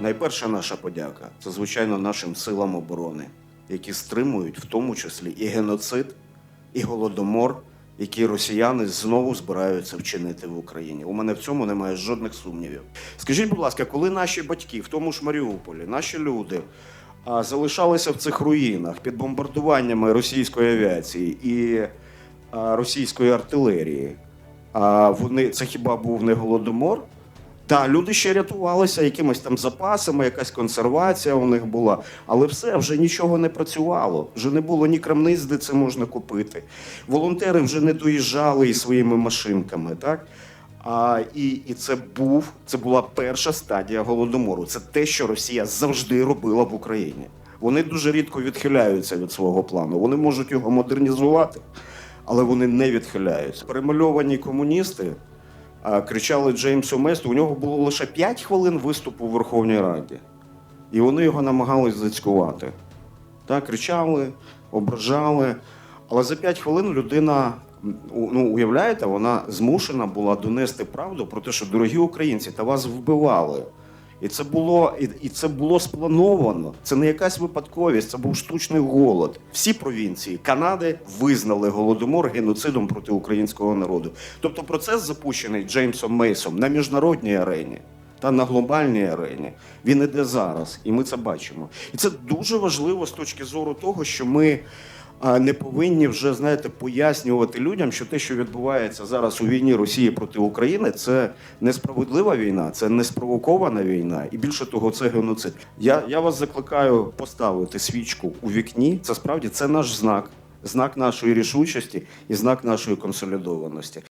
Найперша наша подяка це, звичайно, нашим силам оборони, які стримують в тому числі і геноцид, і голодомор, які росіяни знову збираються вчинити в Україні. У мене в цьому немає жодних сумнівів. Скажіть, будь ласка, коли наші батьки в тому ж Маріуполі, наші люди залишалися в цих руїнах під бомбардуваннями російської авіації і російської артилерії, а вони це хіба був не голодомор? Так, люди ще рятувалися якимись там запасами, якась консервація у них була, але все вже нічого не працювало. Вже не було ні крамниць, де це можна купити. Волонтери вже не доїжджали із своїми машинками, так? А, і, і це був це була перша стадія голодомору. Це те, що Росія завжди робила в Україні. Вони дуже рідко відхиляються від свого плану. Вони можуть його модернізувати, але вони не відхиляються. Перемальовані комуністи кричали Джеймсу Месту. У нього було лише 5 хвилин виступу в Верховній Раді, і вони його намагались зацькувати. Так, кричали, ображали. Але за 5 хвилин людина, ну, уявляєте, вона змушена була донести правду про те, що дорогі українці, та вас вбивали. І це було і, і це було сплановано. Це не якась випадковість, це був штучний голод. Всі провінції Канади визнали голодомор геноцидом проти українського народу. Тобто процес запущений Джеймсом Мейсом на міжнародній арені та на глобальній арені. Він іде зараз, і ми це бачимо. І це дуже важливо з точки зору того, що ми. Не повинні вже знаєте пояснювати людям, що те, що відбувається зараз у війні Росії проти України, це несправедлива війна, це неспровокована війна, і більше того, це геноцид. Я, я вас закликаю поставити свічку у вікні. Це справді це наш знак, знак нашої рішучості і знак нашої консолідованості.